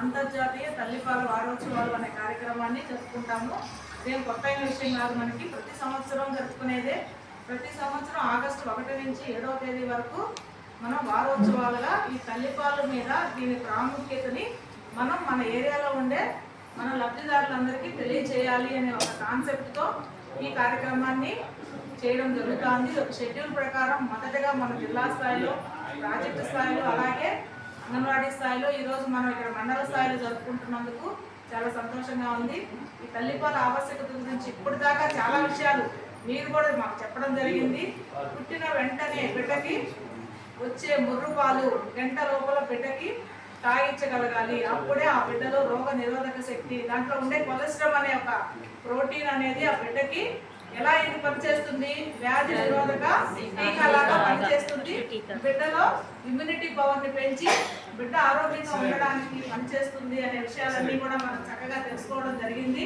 అంతర్జాతీయ తల్లిపాల వారోత్సవాలు అనే కార్యక్రమాన్ని జరుపుకుంటాము. ఇదేం కొత్త విషయం కాదు మనకి. ప్రతి సంవత్సరం జరుపుకునేదే. ప్రతి సంవత్సరం ఆగస్టు ఒకటి నుంచి ఏడవ తేదీ వరకు మనం వారోత్సవాలుగా ఈ తల్లిపాల మీద దీని ప్రాముఖ్యతని మనం మన ఏరియాలో ఉండే మన లబ్ధిదారులందరికీ తెలియజేయాలి అనే ఒక కాన్సెప్ట్తో ఈ కార్యక్రమాన్ని చేయడం జరుగుతుంది. ఒక షెడ్యూల్ ప్రకారం మొదటగా మన జిల్లా స్థాయిలో ప్రాజెక్టు స్థాయిలో అలాగే అంగన్వాడీ స్థాయిలో ఈరోజు మనం ఇక్కడ మండల స్థాయిలో జరుపుకుంటున్నందుకు చాలా సంతోషంగా ఉంది. ఈ తల్లిపాల ఆవశ్యకత గురించి ఇప్పుడు దాకా చాలా విషయాలు మీరు కూడా మాకు చెప్పడం జరిగింది. పుట్టిన వెంటనే బిడ్డకి వచ్చే ముర్రు పాలు గంట లోపల బిడ్డకి తాగించగలగాలి అప్పుడే ఆ బిడ్డలో రోగ నిరోధక శక్తి దాంట్లో ఉండే కొలెస్ట్రాల్ అనే ఒక ప్రోటీన్ అనేది ఆ బిడ్డకి ఎలా ఇది పనిచేస్తుంది? వ్యాధి నిరోధక టీకాలాగా పనిచేస్తుంది. బిడ్డలో ఇమ్యూనిటీ పవర్ని పెంచి బిడ్డ ఆరోగ్యంగా ఉండడానికి పనిచేస్తుంది అనే విషయాలన్నీ కూడా మనం చక్కగా తెలుసుకోవడం జరిగింది.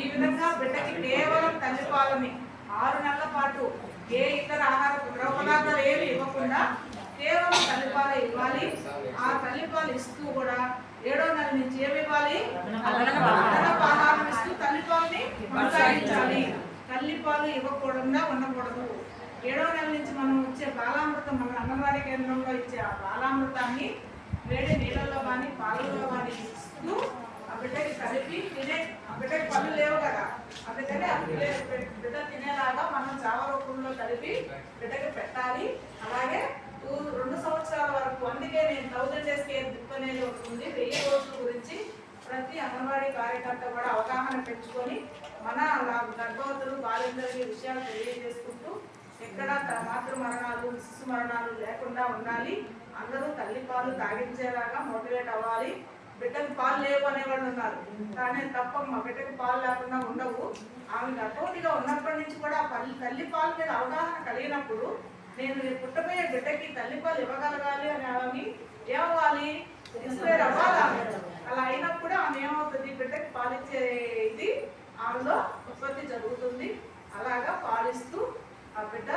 ఈ విధంగా బిడ్డకి కేవలం తల్లిపాలని ఆరు నెలల పాటు ఏ ఇతర ఆహార ద్రవ పదార్థాలు ఏమి ఇవ్వకుండా కేవలం తల్లిపాలు ఇవ్వాలి. ఆ తల్లిపాలు ఇస్తూ కూడా ఏడో నెల నుంచి ఏమి ఇవ్వాలి? అదనపు ఆహారం. ఇస్తూ తల్లిపాలని కొనసాగించాలి. తల్లిపాలు ఇవ్వకూడదా ఉండకూడదు? ఏడో నెల నుంచి మనం వచ్చే బాలామృతం మన అంగన్వాడీ కేంద్రంలో ఇచ్చే ఆ బాలామృతాన్ని వేడి నీళ్ళల్లో కానీ పాలలో కానీ ఇస్తూ ఆ బిడ్డకి కలిపి తినే ఆ బిడ్డకి పళ్ళు లేవు కదా. అందుకని ఆ బిడ్డ బిడ్డ తినేలాగా మనం చావ రూపంలో కలిపి బిడ్డకి పెట్టాలి. అలాగే టూ- రెండు సంవత్సరాల వరకు అందుకే నేను థౌజండ్ డేస్ కేర్ బుక్ అనేది వెయ్యి రోజుల గురించి ప్రతి అంగన్వాడీ కార్యకర్త కూడా అవగాహన పెంచుకొని మన గర్భం ఈ విషయాలు తెలియజేసుకుంటూ ఎక్కడ మాతృ మరణాలు శిశు మరణాలు లేకుండా ఉండాలి. అందరూ తల్లి పాలు తాగించేలాగా మోటివేట్ అవ్వాలి. బిడ్డకు పాలు లేవు అనేవాళ్ళు ఉన్నారు. కానీ తప్ప మా బిడ్డకు పాలు లేకుండా ఉండవు. ఆమె గర్భవతిగా ఉన్నప్పటి నుంచి కూడా పల్లి తల్లి పాలు మీద అవగాహన కలిగినప్పుడు నేను పుట్టబోయే బిడ్డకి తల్లి పాలు ఇవ్వగలగాలి అని ఆమె ఏమవ్వాలి? ఇన్స్పైర్ అవ్వాలి ఆమె. అలా అయినప్పుడు ఆమె ఏమవుతుంది బిడ్డకి పాలిచ్చే ఇది ఆమెలో ఉత్పత్తి జరుగుతుంది అలాగా పాలిస్తూ ఆ బిడ్డ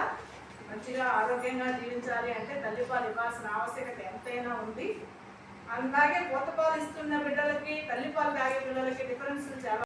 ఆరోగ్యంగా జీవించాలి అంటే తల్లిపాలు ఇవ్వాల్సిన ఆవశ్యకత ఎంతైనా ఉంది. అలాగే పూతపాలు ఇస్తున్న బిడ్డలకి తల్లిపాలు తాగే పిల్లలకి డిఫరెన్స్ చాలా